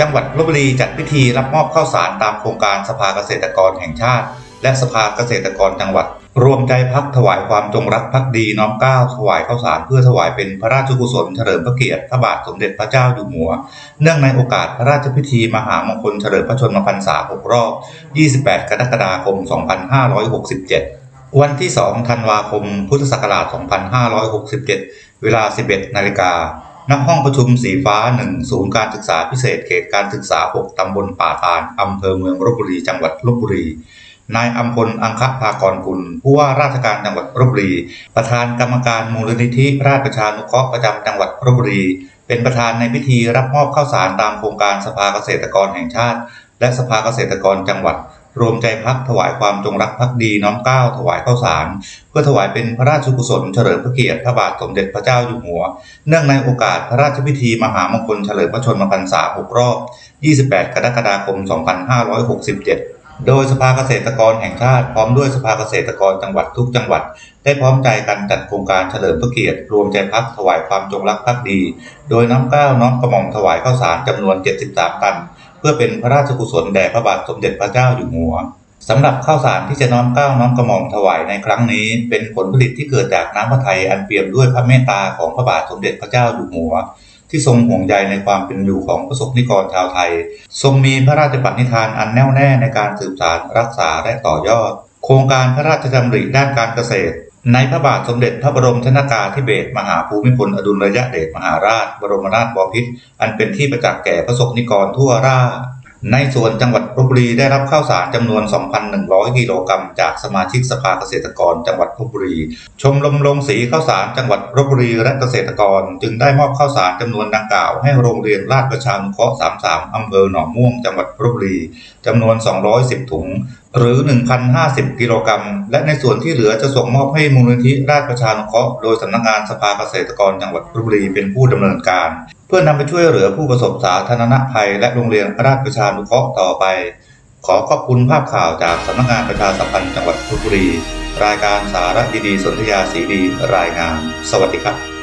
จังหวัดลบบุรีจัดพิธีรับมอบข้าวสารตามโครงการสภาเกษตรกรแห่งชาติ และสภาเกษตรกรจังหวัด รวมใจพักถวายความจงรักภักดีน้อมเกล้าถวายข้าวสารเพื่อถวายเป็นพระราชกุศลเฉลิมพระเกียรติพระบาทสมเด็จพระเจ้าอยู่หัว เนื่องในโอกาสพระราชพิธีมหามงคลเฉลิมพระชนมพรรษา6รอบ 28 กรกฎาคม 2567วันที่ 2 ธันวาคม พุทธศักราช 2567 เวลา 11 นาฬิกา ณห้องประชุมสีฟ้า1ศูนย์การศึกษาพิเศษเขตการศึกษา 6 ตำบลป่าตาล อำเภอเมืองลบบุรี จังหวัดลบบุรี นายอัมพล อังคภากรกุล ผู้ว่าราชการจังหวัดลบบุรี ประธานกรรมการมูลนิธิราชประชานุเคราะห์ประจำจังหวัดลบบุรี เป็นประธานในพิธีรับมอบข้าวสารตามโครงการสภาเกษตรกรแห่งชาติ และสภาเกษตรกรจังหวัด รวมใจพักถวายความจงรักภักดีน้อมเกล้าถวายข้าวสาร เพื่อถวายเป็นพระราชกุศลเฉลิมพระเกียรติพระบาทสมเด็จพระเจ้าอยู่หัว เนื่องในโอกาสพระราชพิธีมหามงคลเฉลิมพระชนมพรรษา6รอบ 28 กรกฎาคม 2567โดยสภาเกษตรกรแห่งชาติพร้อมด้วยสภาเกษตรกรจังหวัดทุกจังหวัด ได้พร้อมใจกันจัดโครงการเฉลิมพระเกียรติ รวมใจพักถวายความจงรักภักดี โดยน้ำก้าวน้อมกระหม่อมถวายข้าวสารจำนวน 73 ตัน เพื่อเป็นพระราชกุศลแด่พระบาทสมเด็จพระเจ้าอยู่หัวสำหรับข้าวสารที่จะน้อมเกล้าน้อมกระหม่อมถวายในครั้งนี้ เป็นผลผลิตที่เกิดจากน้ำพระทัยอันเปี่ยมด้วยพระเมตตาของพระบาทสมเด็จพระเจ้าอยู่หัว ที่ทรงห่วงใยในความเป็นอยู่ของประสบนิกรชาวไทย ทรงมีพระราชปณิธานอันแน่วแน่ในการสืบสานรักษาและต่อยอด โครงการพระราชดำริด้านการเกษตร ในพระบาทสมเด็จพระบรมชนากาธิเบศรมหาภูมิพลอดุลยเดชมหาราช บรมราชบพิตรอันเป็นที่ประจักษ์แก่ประสบนิกรทั่วราชในส่วนจังหวัดลบบุรีได้รับข้าวสารจำนวน 2,100 กิโลกรัมจากสมาชิกสภาเกษตรกรจังหวัดลบบุรี ชมรมลงสีข้าวสารจังหวัดลบบุรีและเกษตรกร จึงได้มอบข้าวสารจำนวนดังกล่าวให้โรงเรียนราชประชานุเคราะห์ 33 อำเภอหนองม่วงจังหวัดลบบุรีจำนวน 210 ถุงหรือ 1,050 กิโลกรัม และในส่วนที่เหลือจะส่งมอบให้มูลนิธิราชประชานุเคราะห์โดยสำนักงานสภาเกษตรกรจังหวัดลบบุรีเป็นผู้ดำเนินการ เพื่อนำไปช่วยเหลือผู้ประสบสาธารณภัย และโรงเรียนราชประชานุเคราะห์ต่อไป ขอขอบคุณภาพข่าวจากสำนักงานประชาสัมพันธ์จังหวัดลบบุรี รายการสาระดีๆสนธยาสีดีรายงาน สวัสดีครับ